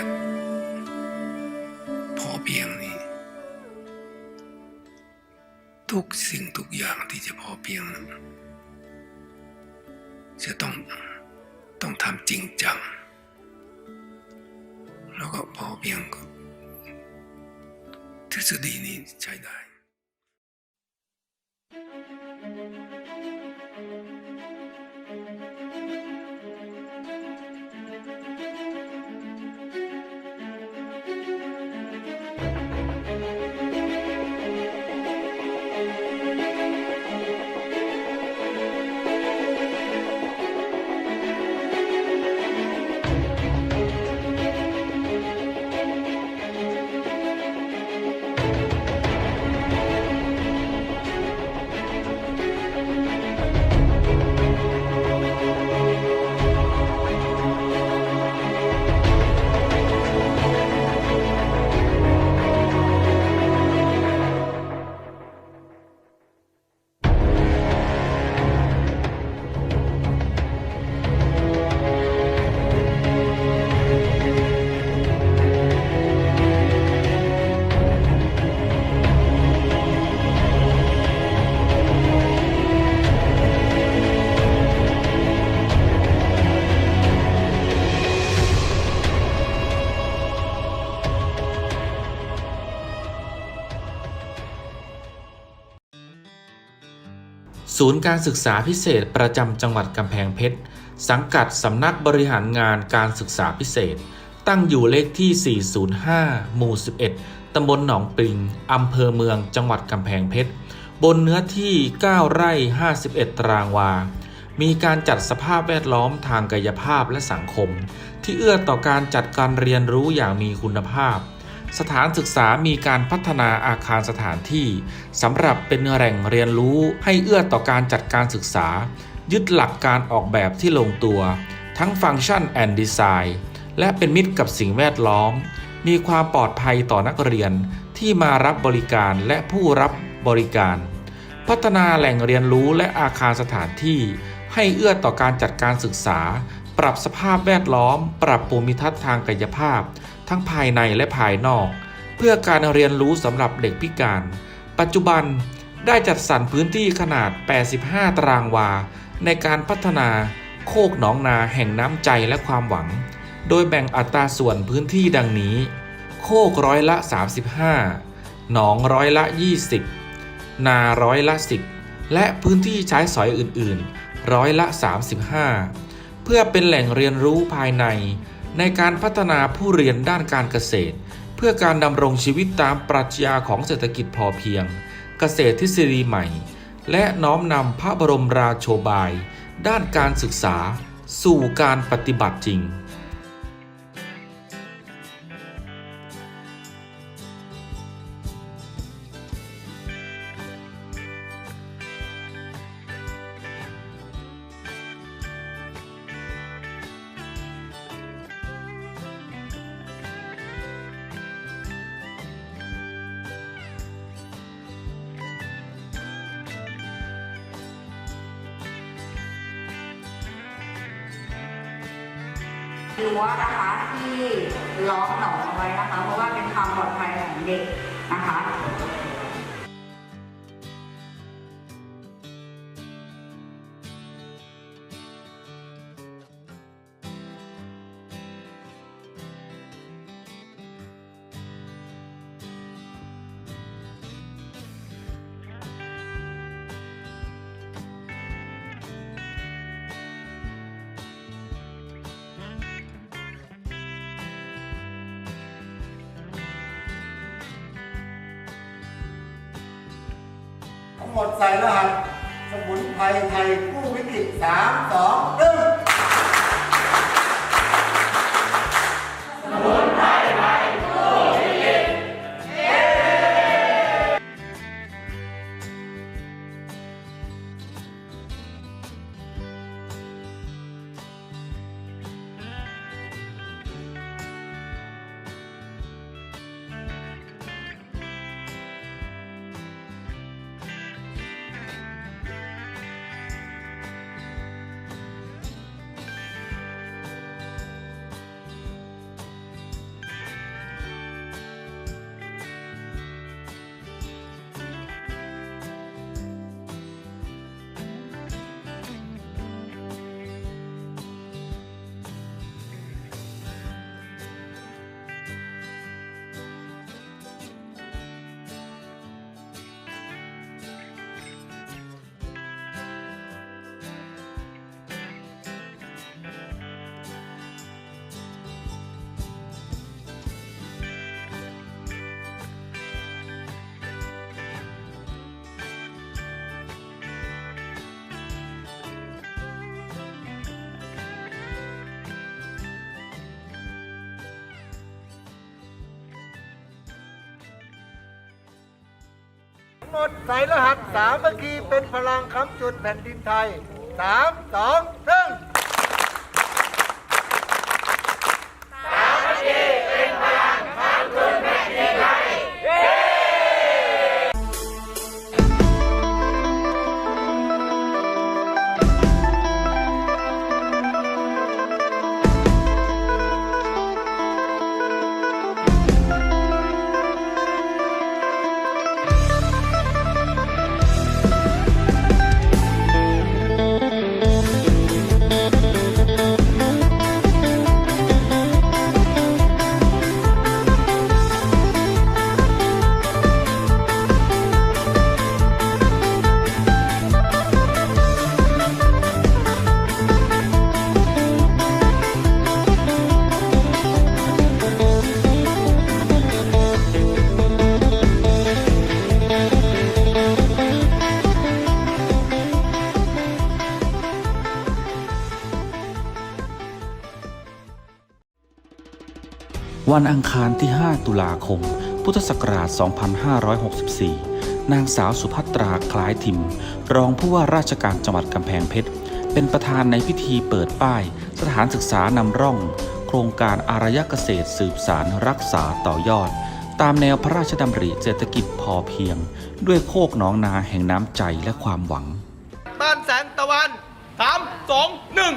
ัด พอเพียงนี้ ทุกสิ่งทุกอย่างที่จะพอเพียงจะต้องต้องทำจริงจัง แล้วก็พอเพียงก็ทฤษฎีนี้ใช้ได้ ศูนย์การศึกษาพิเศษประจำจังหวัดกำแพงเพชร สังกัดสำนักบริหารงานการศึกษาพิเศษ ตั้งอยู่เลขที่ 405 หมู่ 11 ตำบลหนองปริง อำเภอเมือง จังหวัดกำแพงเพชร บนเนื้อที่ 9 ไร่ 51 ตารางวา มีการจัดสภาพแวดล้อมทางกายภาพและสังคม ที่เอื้อต่อการจัดการเรียนรู้อย่างมีคุณภาพ สถานศึกษามีการพัฒนาอาคารสถานที่สำหรับเป็นแหล่งเรียนรู้ให้เอื้อต่อการจัดการศึกษา ยึดหลักการออกแบบที่ลงตัว ทั้งฟังก์ชันแอนด์ดีไซน์และเป็นมิตรกับสิ่งแวดล้อม มีความปลอดภัยต่อนักเรียนที่มารับบริการและผู้รับบริการ พัฒนาแหล่งเรียนรู้และอาคารสถานที่ ให้เอื้อต่อการจัดการศึกษา ปรับสภาพแวดล้อม ปรับภูมิทัศน์ทางกายภาพ ทั้งภายในและภายนอก เพื่อการเรียนรู้สำหรับเด็กพิการ ปัจจุบันได้จัดสรรพื้นที่ขนาด 85 ตารางวา ในการพัฒนาโคกหนองนาแห่งน้ำใจและความหวัง โดยแบ่งอัตราส่วนพื้นที่ดังนี้ โคกร้อยละ 35 หนองร้อยละ 20 นาร้อยละ 10 และพื้นที่ใช้สอยอื่น ๆ ร้อยละ 35 เพื่อเป็นแหล่งเรียนรู้ภายใน ในการพัฒนาผู้เรียนด้านการเกษตร เพื่อการดำรงชีวิตตามปรัชญาของเศรษฐกิจพอเพียง เกษตรทฤษฎีใหม่ และน้อมนำพระบรมราโชบาย ด้านการศึกษา สู่การปฏิบัติจริง รั้วนะคะที่ล้อมหนองเอาไว้นะคะ เพราะว่าเป็นความปลอดภัยของเด็กนะคะ กดใส่รหัส สมุนไพรไทยกู้วิกฤต3 2 1 หมดใส่รหัสสามัคคีเป็นพลังค้ำจุดแผ่นดินไทยสามสองหนึ่ง วันอังคารที่ 5 ตุลาคม พุทธศักราช 2564 นางสาวสุภัตราคล้ายทิม รองผู้ว่าราชการจังหวัดกำแพงเพชร เป็นประธานในพิธีเปิดป้าย สถานศึกษานำร่อง โครงการอารยเกษตรสืบสารรักษาต่อยอด ตามแนวพระราชดำริเศรษฐกิจพอเพียง ด้วยโคกหนองนาแห่งน้ำใจและความหวัง บ้านแสงตะวันสามสองหนึ่ง